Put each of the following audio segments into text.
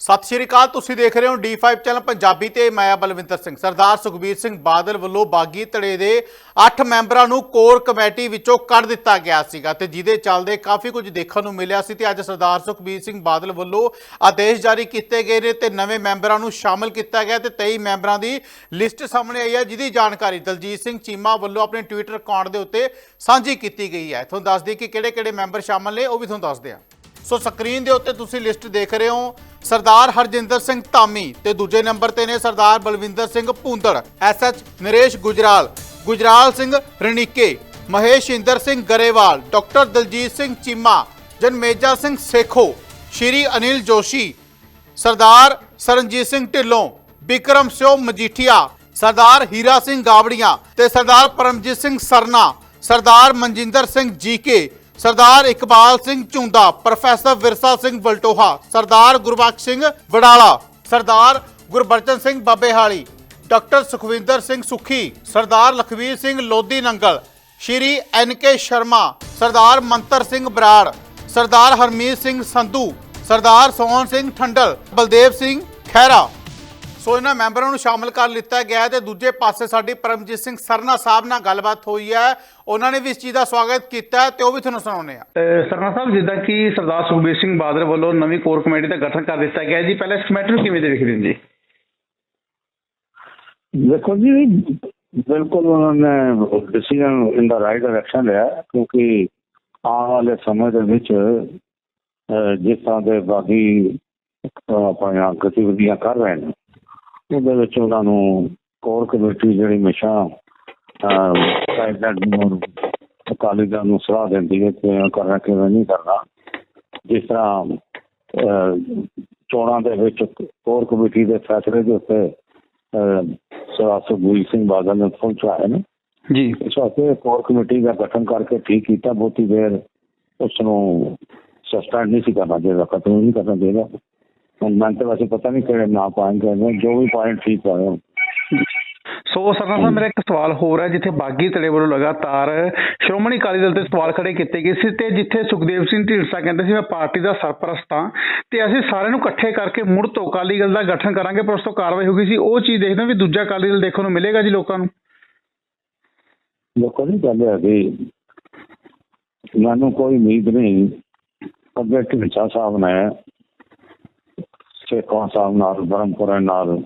ਸਤਿ ਸ਼੍ਰੀ ਅਕਾਲ, ਤੁਸੀਂ ਦੇਖ ਰਹੇ ਹੋ D5 ਚੈਨਲ ਪੰਜਾਬੀ ਤੇ ਮੈਂ ਬਲਵਿੰਦਰ ਸਿੰਘ। ਸਰਦਾਰ ਸੁਖਬੀਰ ਸਿੰਘ ਬਾਦਲ ਵੱਲੋਂ ਬਾਗੀ ਧੜੇ ਦੇ 8 ਮੈਂਬਰਾਂ ਨੂੰ ਕੋਰ ਕਮੇਟੀ ਵਿੱਚੋਂ ਕੱਢ ਦਿੱਤਾ ਗਿਆ ਸੀਗਾ ਤੇ ਜਿਹਦੇ ਚੱਲਦੇ ਕਾਫੀ ਕੁਝ ਦੇਖਣ ਨੂੰ ਮਿਲਿਆ ਸੀ ਤੇ ਅੱਜ ਸਰਦਾਰ ਸੁਖਬੀਰ ਸਿੰਘ ਬਾਦਲ ਵੱਲੋਂ ਆਦੇਸ਼ ਜਾਰੀ ਕੀਤੇ ਗਏ ਨੇ ਤੇ ਨਵੇਂ ਮੈਂਬਰਾਂ ਨੂੰ ਸ਼ਾਮਲ ਕੀਤਾ ਗਿਆ ਤੇ 23 ਮੈਂਬਰਾਂ ਦੀ ਲਿਸਟ ਸਾਹਮਣੇ ਆਈ ਹੈ, ਜਿਹਦੀ ਜਾਣਕਾਰੀ ਦਲਜੀਤ ਸਿੰਘ ਚੀਮਾ ਵੱਲੋਂ ਆਪਣੇ ਟਵਿੱਟਰ ਅਕਾਊਂਟ ਦੇ ਉੱਤੇ ਸਾਂਝੀ ਕੀਤੀ ਗਈ ਹੈ। ਤੁਹਾਨੂੰ ਦੱਸ ਦਈਏ ਕਿ ਕਿਹੜੇ-ਕਿਹੜੇ ਮੈਂਬਰ ਸ਼ਾਮਲ ਨੇ, ਉਹ ਵੀ ਤੁਹਾਨੂੰ ਦੱਸਦੇ ਹਾਂ। ਸੋ ਸਕਰੀਨ ਦੇ ਉੱਤੇ ਤੁਸੀਂ ਲਿਸਟ ਦੇਖ ਰਹੇ ਹੋ ਸਰਦਾਰ ਹਰਜਿੰਦਰ ਸਿੰਘ ਧਾਮੀ ਤੇ ਦੂਜੇ ਨੰਬਰ ਤੇ ਨੇ ਸਰਦਾਰ ਬਲਵਿੰਦਰ ਸਿੰਘ ਭੂੰਦੜ ਐਸਐਚ ਨਰੇਸ਼ ਗੁਜਰਾਲ ਗੁਜਰਾਲ ਸਿੰਘ ਰਣੀਕੇ, ਮਹੇਸ਼ ਇੰਦਰ ਸਿੰਘ ਗਰੇਵਾਲ, ਡਾਕਟਰ ਦਲਜੀਤ ਸਿੰਘ ਚੀਮਾ, ਜਨਮੇਜਾ ਸਿੰਘ ਸੇਖੋ, ਸ਼੍ਰੀ ਅਨਿਲ ਜੋਸ਼ੀ, ਸਰਦਾਰ ਸਰਨਜੀਤ ਸਿੰਘ ਢਿੱਲੋਂ, ਬਿਕਰਮ ਸਿਓ ਮਜੀਠੀਆ, ਸਰਦਾਰ ਹੀਰਾ ਸਿੰਘ ਗਾਵੜੀਆਂ ਤੇ Sardar Paramjit Singh Sarna, Sardar Manjinder Singh GK Sardar Iqbal Singh Jhunda professor Virsa Singh Valtoha, Sardar Gurbaksh Singh Wadala, Sardar Gurbachan Singh Babehali, doctor Sukhwinder Singh Sukhi, Sardar Lakhvir Singh Lodhi Nangal, ਸ਼੍ਰੀ ਐਨ ਕੇ ਸ਼ਰਮਾ, ਸਰਦਾਰ ਮੰਤਰ ਸਿੰਘ ਬਰਾੜ, ਸਰਦਾਰ ਹਰਮੀਤ ਸਿੰਘ ਸੰਧੂ, ਸਰਦਾਰ ਸੋਹਣ ਸਿੰਘ ਠੰਡਲ, ਬਲਦੇਵ ਸਿੰਘ ਖਹਿਰਾ। ਸੋ ਇਹਨਾਂ ਮੈਂਬਰਾਂ ਨੂੰ ਸ਼ਾਮਲ ਕਰ ਲਿੱਤਾ ਗਿਆ ਤੇ ਦੂਜੇ ਪਾਸੇ ਸਾਡੀ ਪਰਮਜੀਤ ਸਿੰਘ ਸਰਨਾ ਸਾਹਿਬ ਨਾਲ ਗੱਲਬਾਤ ਹੋਈ ਹੈ। ਉਹਨਾਂ ਨੇ ਵੀ ਇਸ ਚੀਜ਼ ਦਾ ਸਵਾਗਤ ਕੀਤਾ ਤੇ ਉਹ ਵੀ ਤੁਹਾਨੂੰ ਸੁਣਾਉਂਦੇ ਆ ਸਰਨਾ ਸਾਹਿਬ ਜਿੱਦਾਂ ਕਿ ਸਰਦਾਰ ਸੁਖਬੀਰ ਸਿੰਘ ਬਾਦਲ ਵੱਲੋਂ ਨਵੀਂ ਕੋਰ ਕਮੇਟੀ ਦਾ ਗਠਨ ਕਰ ਦਿੱਤਾ ਗਿਆ ਜੀ ਪਹਿਲਾਂ ਇਸ ਕਮੇਟੀ ਨੂੰ ਕਿਵੇਂ ਦੇਖਦੇ ਹੋ ਜੀ? ਦੇਖੋ ਜੀ ਬਿਲਕੁਲ ਉਹਨਾਂ ਨੇ decision in the right direction ਲਿਆ ਕਿਉਂਕਿ ਆਉਣ ਵਾਲੇ ਸਮੇਂ ਦੇ ਵਿੱਚ ਜਿਸ ਤਰ੍ਹਾਂ ਦੇ ਬਾਕੀ ਆਪਣੀਆਂ ਗਤੀਵਿਧੀਆਂ ਕਰ ਰਹੇ ਨੇ ਉਹਦੇ ਵਿੱਚ ਉਹਨਾਂ ਨੂੰ ਕੋਰ ਕਮੇਟੀ ਜਿਹੜੀ ਹਮੇਸ਼ਾ ਪ੍ਰੈਜ਼ੀਡੈਂਟ ਨੂੰ ਅਕਾਲੀ ਦਲ ਨੂੰ ਸਲਾਹ ਦਿੰਦੀ ਹੈ ਕਿ ਕਰਨਾ ਕਿਵੇਂ ਨਹੀਂ ਕਰਨਾ। ਜਿਸ ਤਰ੍ਹਾਂ ਚੋਣਾਂ ਦੇ ਵਿੱਚ ਕੋਰ ਕਮੇਟੀ ਦੇ ਫੈਸਲੇ ਦੇ ਉੱਤੇ ਸਰਦਾਰ ਸੁਖਬੀਰ ਸਿੰਘ ਬਾਦਲ ਨੇ ਪਹੁੰਚਾਇਆ ਨੇ। ਜੀ। ਇਸ ਵਾਸਤੇ ਕੋਰ ਕਮੇਟੀ ਦਾ ਗਠਨ ਕਰਕੇ ਠੀਕ ਕੀਤਾ ਬਹੁਤੀ ਦੇਰ ਉਸ ਨੂੰ ਸਸਪੈਂਡ ਨਹੀਂ ਸੀ ਕਰਨਾ ਚਾਹੀਦਾ ਖਤਮ ਨਹੀਂ ਕਰਨਾ ਚਾਹੀਦਾ। ਹੁਣ ਮੈਂ ਤਾਂ ਵੈਸੇ ਪਤਾ ਨਹੀਂ ਕਿਹੜੇ ਨਾ ਪਾਏਂਗੇ ਜੋ ਵੀ ਪੁਆਇੰਟ ਠੀਕ ਪਾਏ ਸੋ ਸਰਨਾ ਸਾਹਿਬ ਮੇਰਾ ਇੱਕ ਸਵਾਲ ਹੋਰ ਹੈ ਜਿੱਥੇ ਬਾਗੀ ਧੜੇ ਵੱਲੋਂ ਲਗਾਤਾਰ ਸ਼੍ਰੋਮਣੀ ਅਕਾਲੀ ਦਲ ਤੇ ਸਵਾਲ ਖੜੇ ਕੀਤੇ ਗਏ ਸੀ ਤੇ ਜਿੱਥੇ ਸੁਖਦੇਵ ਸਿੰਘ ਢੀਂਡਸਾ ਕਹਿੰਦੇ ਸੀ ਮੈਂ ਪਾਰਟੀ ਦਾ ਸਰਪ੍ਰਸਤ ਹਾਂ। ਤੇ ਅਸੀਂ ਸਾਰਿਆਂ ਨੂੰ ਇਕੱਠੇ ਕਰਕੇ ਮੁੜ ਤੋਂ ਅਕਾਲੀ ਦਲ ਦਾ ਗਠਨ ਕਰਾਂਗੇ ਪਰ ਉਸ ਤੋਂ ਕਾਰਵਾਈ ਹੋ ਗਈ ਸੀ। ਉਹ ਚੀਜ਼ ਦੇਖਦੇ ਹਾਂ ਵੀ ਦੂਜਾ ਅਕਾਲੀ ਦਲ ਦੇਖਣ ਨੂੰ ਮਿਲੇਗਾ ਜੀ ਲੋਕਾਂ ਨੂੰ। ਲੋਕਾਂ ਦੀ ਗੱਲ ਹੈ ਕਿ ਮੈਨੂੰ ਕੋਈ ਉਮੀਦ ਨਹੀਂ ਅੱਗੇ ਢਿੰਚਾ ਸਾਹਿਬ ਨੇ ਸ਼ੇਖਵਾਂ ਸਾਹਿਬ ਨਾਲ ਬਰਮਪੁਰਾ ਨਾਲ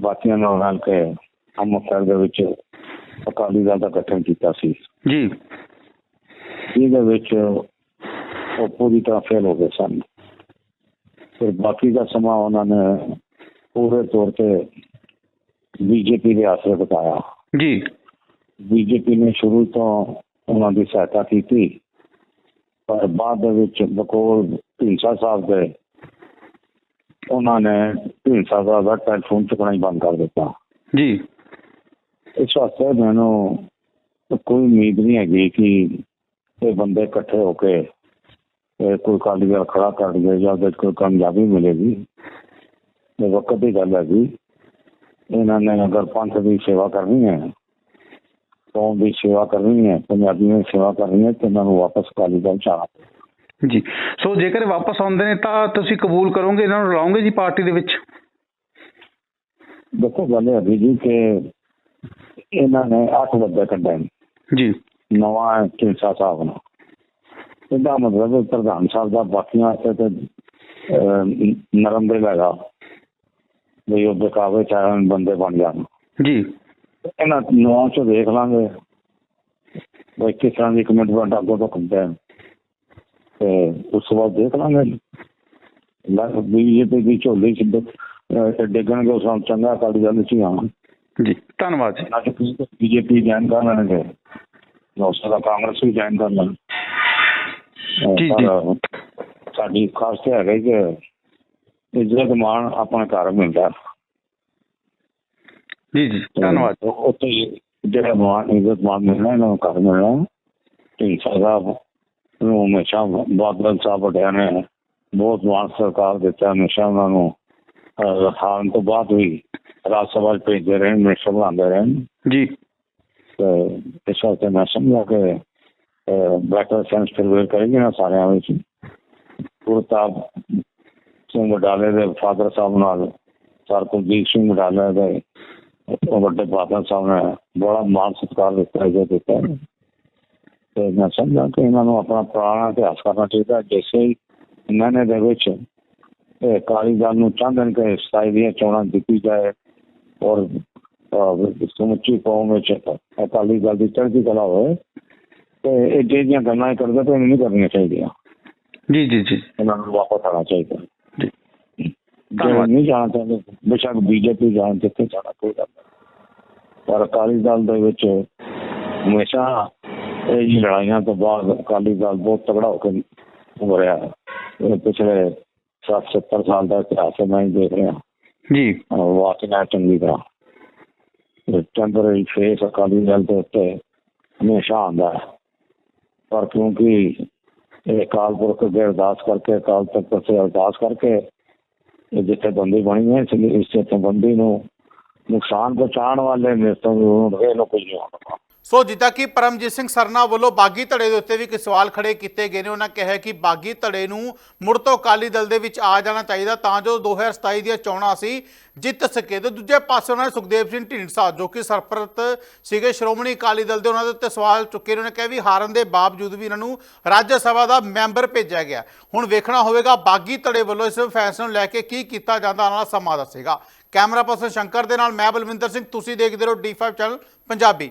ਬਾਕੀਆਂ ਨਾਲ ਰਲ ਕੇ ਅੰਮ੍ਰਿਤਸਰ ਦੇ ਵਿੱਚ ਅਕਾਲੀ ਦਲ ਦਾ ਗਠਨ ਕੀਤਾ ਸੀ ਜੀ ਜਿਹਦੇ ਵਿੱਚ ਉਹ ਪੂਰੀ ਤਰ੍ਹਾਂ ਫੇਲ ਹੋ ਗਏ ਸਨ ਫਿਰ ਬਾਕੀ ਦਾ ਸਮਾਂ ਉਹਨਾਂ ਨੇ ਪੂਰੇ ਤੌਰ ਤੇ ਬੀਜੇਪੀ ਦੇ ਆਸਰੇ ਬਤਾਇਆ ਜੀ ਬੀਜੇਪੀ ਨੇ ਸ਼ੁਰੂ ਤੋਂ ਉਹਨਾਂ ਦੀ ਸਹਾਇਤਾ ਕੀਤੀ ਪਰ ਬਾਅਦ ਦੇ ਵਿੱਚ ਬਕੌਲ ਢੀਂਸਾ ਸਾਹਿਬ ਦੇ ਉਹਨਾਂ ਨੇ ਢੀਂਸਾ ਸਾਹਿਬ ਦਾ ਟੈਲੀਫੋਨ ਚੁੱਕਣਾ ਹੀ ਬੰਦ ਕਰ ਦਿੱਤਾ। ਜੀ। ਇਸ ਵਾਸਤੇ ਮੈਨੂੰ ਕੋਈ ਉਮੀਦ ਨਹੀਂ ਹੈਗੀ ਕਿ ਇਹ ਬੰਦੇ ਇਕੱਠੇ ਹੋ ਕੇ ਇਹ ਕੋਈ ਕਾਲੀ ਗੱਲ ਖੜਾ ਕਰ ਦਿਏ ਜਾਂ ਉਹਦੇ ਕੋਈ ਕਾਮਯਾਬੀ ਮਿਲੇਗੀ। ਇਹ ਵਕਤ ਦੀ ਗੱਲ ਹੈ ਜੀ ਇਹਨਾਂ ਨੇ ਅਗਰ ਪੰਥ ਦੀ ਸੇਵਾ ਕਰਨੀ ਹੈ ਕੌਮ ਦੀ ਸੇਵਾ ਕਰਨੀ ਹੈ ਪੰਜਾਬੀਆਂ ਦੀ ਸੇਵਾ ਕਰਨੀ ਹੈ ਤੇ ਇਹਨਾਂ ਨੂੰ ਵਾਪਸ ਕਾਲੀ ਦਲ ਚ ਆਉਣਾ ਜੀ। ਸੋ ਜੇਕਰ ਵਾਪਸ ਆਉਂਦੇ ਨੇ ਤਾਂ ਤੁਸੀਂ ਕਬੂਲ ਕਰੋਗੇ ਇਹਨਾਂ ਨੂੰ ਲਾਉਂਗੇ ਜੀ ਪਾਰਟੀ ਦੇ ਵਿੱਚ? ਦੇਖੋ ਗੱਲ ਇਹ ਹੈ ਜੀ ਕਿ ਇਹਨਾਂ ਨੇ ਅੱਠ ਵੱਡੇ ਕੱਢੇ ਨੇ। ਜੀ। ਨਵਾਂ ਢੀਂਸਾ ਸਾਹਿਬ ਨੂੰ। ਇਹਦਾ ਮਤਲਬ ਹੈ ਪ੍ਰਧਾਨ ਸਾਹਿਬ ਦਾ ਬਾਕੀਆਂ ਵਾਸਤੇ ਤੇ ਨਰਮ ਦੇ ਲਗਾ ਵੀ ਉਹ ਬਕਾਵੇ ਚਾਹਣ ਬੰਦੇ ਬਣ ਜਾਣ। ਜੀ। ਇਹਨਾਂ ਨੌਂ ਚ ਦੇਖ ਲਾਂਗੇ ਵੀ ਕਿਸ ਤਰ੍ਹਾਂ ਦੀ ਕਮਿਟਮੈਂਟ ਅੱਗੋਂ ਤੋਂ ਕਰਦੇ ਉਸ ਤੋਂ ਬਾਅਦ ਦੇਖ ਲਾਂਗੇ। ਲੱਗ ਬੀਜੇਪੀ ਦੀ ਝੋਲੀ ਚ ਡਿੱਗਣਗੇ ਉਸ ਚੰਗਾ ਅਕਾਲੀ ਦਲ ਚ ਹੀ ਜੀ ਧੰਨਵਾਦ ਜੀ। ਬੀਜੇਪੀ ਜੁਆਇਨ ਕਰ ਲੈਣਗੇ। ਦਾ ਕਾਂਗਰਸ ਵੀ ਜੁਆਇਨ ਕਰ ਲੈਣ ਜੀ, ਪਰ ਸਾਡੀ ਖਾਸ ਤੇ ਹੈਗਾ ਹੀ ਕਿ ਇੱਜ਼ਤ ਮਾਣ ਆਪਣੇ ਘਰ ਮਿਲਦਾ। ਜੀ ਜੀ। ਧੰਨਵਾਦ। ਤੇ ਉੱਥੇ ਜਿਹੜਾ ਮਾਣ ਇੱਜ਼ਤ ਮਾਣ ਮਿਲਣਾ ਇਹਨਾਂ ਨੂੰ ਘਰ ਮਿਲਣਾ। ਢੀਂਸਾ ਸਾਹਿਬ ਨੂੰ ਹਮੇਸ਼ਾ ਬਾਦਲ ਸਾਹਿਬ ਵਡਿਆਂ ਨੇ ਬਹੁਤ ਮਾਣ ਸਰਕਾਰ ਦਿੱਤਾ ਹਮੇਸ਼ਾ ਉਹਨਾਂ ਨੂੰ ਹਾਰਨ ਤੋਂ ਬਾਅਦ ਵੀ ਰਾਜ ਸਭਾ ਭੇਜਦੇ ਰਹੇ ਮਿਨਿਸਟਰ ਬਣਾਉਂਦੇ ਰਹੇ। ਜੀ। ਤੇ ਇਸ ਵਾਸਤੇ ਮੈਂ ਸਮਝਿਆ ਕਿ ਬੈਟਰ ਸੈਂਸ ਪ੍ਰਵੇਲ ਕਰੇਗੀ ਨਾ ਸਾਰਿਆਂ ਵਿੱਚ। ਪੁਰਤਾ ਸਿੰਘ ਵਡਾਲੇ ਦੇ ਫਾਦਰ ਸਾਹਿਬ ਨਾਲ ਸਰ ਕੁਲਦੀਪ ਸਿੰਘ ਵਡਾਲੇ ਦੇ ਉਹ ਵੱਡੇ ਫਾਦਰ ਸਾਹਿਬ ਨੇ ਬੜਾ ਮਾਨ ਸਤਿਕਾਰ ਦਿੱਤਾ ਜੋ ਦਿੱਤਾ। ਤੇ ਮੈਂ ਸਮਝਦਾ ਕਿ ਇਹਨਾਂ ਨੂੰ ਆਪਣਾ ਪੁਰਾਣਾ ਇਤਿਹਾਸ ਕਰਨਾ ਚਾਹੀਦਾ ਜੈਸੇ ਹੀ ਮੈਨੇ ਦੇ ਵਿੱਚ ਇਹ ਅਕਾਲੀ ਦਲ ਨੂੰ ਚਾਹੁੰਦੇ ਨੇ ਕਿ ਸਤਾਈ ਦੀਆਂ ਚੋਣਾਂ ਦਿੱਤੀ ਜਾਏ ਔਰ ਅਹ, ਸਮੁੱਚੀ ਕੌਮ ਵਿੱਚ ਅਕਾਲੀ ਦਲ ਦੀ ਚੜ੍ਹਦੀ ਕਲਾ ਹੋਵੇ ਤੇ ਇਹ ਜਿਹੜੀਆਂ ਗੱਲਾਂ ਇਹ ਕਰਦੇ ਤੇ ਨਹੀਂ ਕਰਨੀਆਂ ਚਾਹੀਦੀਆਂ ਜੀ ਜੀ ਜੀ ਇਹਨਾਂ ਨੂੰ ਵਾਪਸ ਆਉਣਾ ਚਾਹੀਦਾ ਜੀ ਜੇ ਨਹੀਂ ਜਾਣਾ ਚਾਹੁੰਦੇ ਬੇਸ਼ੱਕ ਬੀਜੇਪੀ ਜਾਣ ਜਿੱਥੇ ਜਾਣਾ ਕੋਈ ਗੱਲ ਨਹੀਂ ਪਰ ਅਕਾਲੀ ਦਲ ਦੇ ਵਿੱਚ ਹਮੇਸ਼ਾ ਇਹ ਜੀ ਲੜਾਈਆਂ ਤੋਂ ਬਾਅਦ ਅਕਾਲੀ ਦਲ ਬਹੁਤ ਤਗੜਾ ਹੋ ਕੇ ਉਭਰਿਆ ਹੈ ਪਿਛਲੇ 60 ਸਾਲ ਦਾ ਇਤਿਹਾਸ ਮੈਂ ਦੇਖ ਰਿਹਾ। ਜੀ। ਵਾਚਣਾ ਚੰਗੀ ਤਰ੍ਹਾਂ। ਟੈਂਪਰੇਰੀ ਫੇਸ ਅਕਾਲੀ ਦਲ ਦੇ ਉੱਤੇ ਹਮੇਸ਼ਾ ਆਉਂਦਾ ਹੈ। ਪਰ ਕਿਉਂਕਿ ਇਹ ਅਕਾਲ ਪੁਰਖ ਅੱਗੇ ਅਰਦਾਸ ਕਰਕੇ ਅਕਾਲ ਤਖਤ ਸੇ ਅਰਦਾਸ ਕਰਕੇ ਇਹ ਜਿੱਥੇ ਬੰਦੀ ਬਣੀ ਹੈ ਇਸ ਲਈ ਇਸ ਬੰਦੀ ਨੂੰ ਨੁਕਸਾਨ ਪਹੁੰਚਾਉਣ ਵਾਲੇ ਨੂੰ ਇਹਨੂੰ ਕੁਝ ਨਹੀਂ ਹੋਣਾ। ਸੋ ਜਿੱਦਾਂ ਕਿ ਪਰਮਜੀਤ ਸਿੰਘ ਸਰਨਾ ਵੱਲੋਂ ਬਾਗੀ ਧੜੇ ਦੇ ਉੱਤੇ ਵੀ ਇੱਕ ਸਵਾਲ ਖੜੇ ਕੀਤੇ ਗਏ ਨੇ। ਉਹਨਾਂ ਕਿਹਾ ਕਿ ਬਾਗੀ ਧੜੇ ਨੂੰ ਮੁੜ ਤੋਂ ਅਕਾਲੀ ਦਲ ਦੇ ਵਿੱਚ ਆ ਜਾਣਾ ਚਾਹੀਦਾ, ਤਾਂ ਜੋ 2027 ਦੀਆਂ ਚੋਣਾਂ ਸੀ ਜਿੱਤ ਸਕੇ ਤੇ ਦੂਜੇ ਪਾਸੇ ਉਹਨਾਂ ਨੇ ਸੁਖਦੇਵ ਸਿੰਘ ਢੀਂਡਸਾ, ਜੋ ਕਿ ਸਰਪ੍ਰਸਤ ਸੀਗੇ, ਸ਼੍ਰੋਮਣੀ ਅਕਾਲੀ ਦਲ ਦੇ, ਉਹਨਾਂ ਦੇ ਉੱਤੇ ਸਵਾਲ ਚੁੱਕੇ ਨੇ। ਉਹਨਾਂ ਕਿਹਾ ਵੀ ਹਾਰਨ ਦੇ ਬਾਵਜੂਦ ਵੀ ਇਹਨਾਂ ਨੂੰ ਰਾਜ ਸਭਾ ਦਾ ਮੈਂਬਰ ਭੇਜਿਆ ਗਿਆ। ਹੁਣ ਵੇਖਣਾ ਹੋਵੇਗਾ ਬਾਗੀ ਧੜੇ ਵੱਲੋਂ ਇਸ ਫੈਸਲੇ ਨੂੰ ਲੈ ਕੇ ਕੀ ਕੀਤਾ ਜਾਂਦਾ ਆਉਣ ਵਾਲਾ ਸਮਾਂ ਦੱਸੇਗਾ। ਕੈਮਰਾ ਪਰਸਨ ਸ਼ੰਕਰ ਦੇ ਨਾਲ, ਮੈਂ ਬਲਵਿੰਦਰ ਸਿੰਘ, ਤੁਸੀਂ ਦੇਖਦੇ ਰਹੋ D5 ਚੈਨਲ ਪੰਜਾਬੀ।